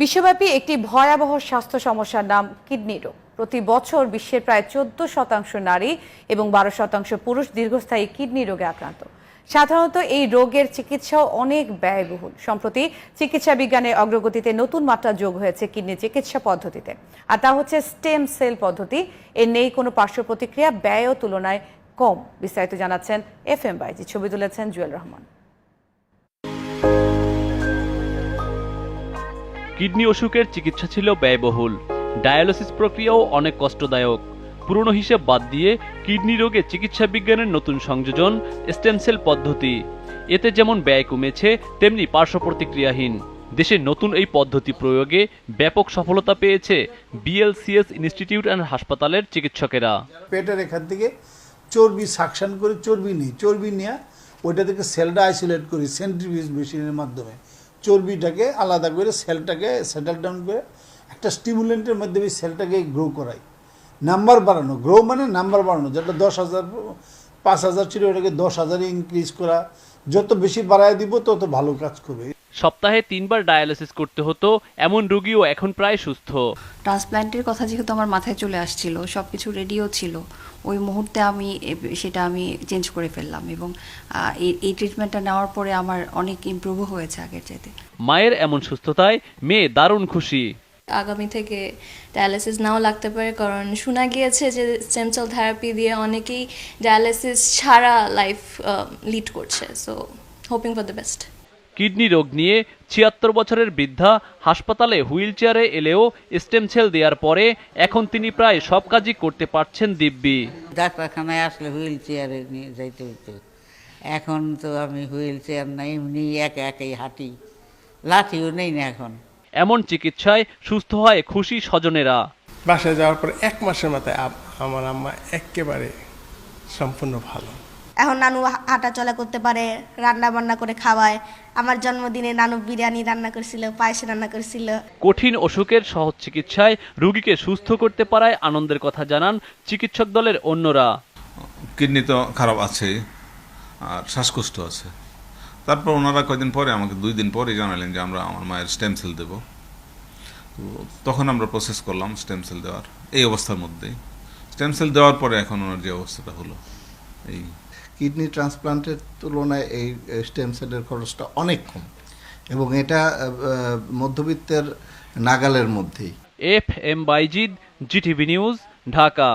বিশ্বব্যাপী একটি ভয়াবহ স্বাস্থ্য সমস্যার নাম কিডনি রোগ। প্রতি বছর বিশ্বের প্রায় চোদ্দ শতাংশ নারী এবং বারো শতাংশ পুরুষ দীর্ঘস্থায়ী কিডনি রোগে আক্রান্ত। সাধারণত এই রোগের চিকিৎসাও অনেক ব্যয়বহুল। সম্প্রতি চিকিৎসা বিজ্ঞানের অগ্রগতিতে নতুন মাত্রা যোগ হয়েছে কিডনি চিকিৎসা পদ্ধতিতে। আর তা হচ্ছে স্টেম সেল পদ্ধতি। এর নেই কোনো পার্শ্ব প্রতিক্রিয়া, ব্যয়ও তুলনায় কম, বিস্তারিত জানাচ্ছেন এফ এম বাইজি। ছবি তুলেছেন জুয়েল রহমান। কিডনি অসুখের চিকিৎসা ছিল ব্যয়বহুল। ডায়ালিসিস প্রক্রিয়াও অনেক কষ্টদায়ক। পুরনো হিসেব বাদ দিয়ে কিডনি রোগে চিকিৎসা বিজ্ঞানের নতুন সংযোজন, স্টেম সেল পদ্ধতি। এতে যেমন ব্যয় কমেছে, তেমনি পার্শ্ব প্রতিক্রিয়াহীন। দেশে নতুন এই পদ্ধতি প্রয়োগে ব্যাপক সফলতা পেয়েছে বিএলসিএস ইনস্টিটিউট অ্যান্ড হাসপাতালের চিকিৎসকেরা। পেটের এখান থেকে চর্বি সাকশন করে, চর্বি নিই, চর্বি নিয়ে, ওইটা থেকে সেলটা আইসোলেট করি সেন্ট্রিফিউজ মেশিনের মাধ্যমে। চর্বিটাকে আলাদা করে সেলটাকে সেটেল ডাউন করে একটা স্টিমুলেন্টের মাধ্যমে সেলটাকে গ্রো করাই। নাম্বার বাড়ানো গ্রো মানে নাম্বার বাড়ানো, যেটা দশ হাজার, পাঁচ হাজার ছিল, ওটাকে দশ হাজারে ইনক্রিজ করা। যত বেশি বাড়ায় দিব, তত ভালো কাজ করবে। সপ্তাহে তিনবার ডায়ালিসিস করতে হতো এমন রোগীও এখন প্রায় সুস্থ। ট্রান্সপ্ল্যান্টের কথা যেহেতু আমার মাথায় চলে আসছিল সব কিছু রেডিও ছিল ওই মুহূর্তে আমি সেটা আমি চেঞ্জ করে ফেললাম এবং এই এই ট্রিটমেন্টটা নেওয়ার পরে আমার অনেক ইমপ্রুভও হয়েছে আগের চাইতে। মায়ের এমন সুস্থতায় মেয়ে দারুণ খুশি। আগামী থেকে ডায়ালিসিস নাও লাগতে পারে কারণ শোনা গিয়েছে যে স্টেম সেল থেরাপি দিয়ে অনেকেই ডায়ালিসিস ছাড়া লাইফ লিড করছে so hoping for the best. Kidney রোগ নিয়ে ছিয়াত্তর বছরের বৃদ্ধা হাসপাতালে হুইল চেয়ারে এলেও স্টেম সেল দেওয়ার পরে এখন তিনি প্রায় সব কাজই করতে পারছেন দিব্যি। ডাক্তারখানায় আসলে হুইল চেয়ারে নিয়ে যাইতে হইতো। এখন তো আমি হুইল চেয়ার না এমনি একা একাই হাঁটি। লাঠিও নেই না এখন। এমন চিকিৎসায় সুস্থ হয় খুশি স্বজনেরা। বাসায় যাওয়ার পর এক মাসের মাথায় আমার আম্মা একেবারে সম্পূর্ণ ভালো। এখন নানু হাঁটা চলা করতে পারে রান্না বান্না করে খাওয়ায়। আমার জন্মদিনে নানু বিরিয়ানি রান্না করেছিল পায়েস রান্না করেছিল। কঠিন অসুখের সহজ চিকিৎসায় রোগীকে সুস্থ করতে পারায় আনন্দের কথা জানান চিকিৎসক দলের অন্যরা। কিডনি তো খারাপ আছে আর শ্বাসকষ্ট আছে। তারপর ওনারা কয়দিন পরে আমাকে দুই দিন পরে জানালেন যে আমরা আমার মায়ের স্টেম সেল দেবো। তো তখন আমরা প্রসেস করলাম স্টেম সেল দেওয়ার এই অবস্থার মধ্যেই। স্টেম সেল দেওয়ার পরে এখন ওনার যে অবস্থাটা হলো এই কিডনি ট্রান্সপ্লান্টের তুলনায় এই স্টেম সেলের খরচটা অনেক কম। এবং এটা মধ্যবিত্তের নাগালের মধ্যেই। F M Bayazid GTV news Dhaka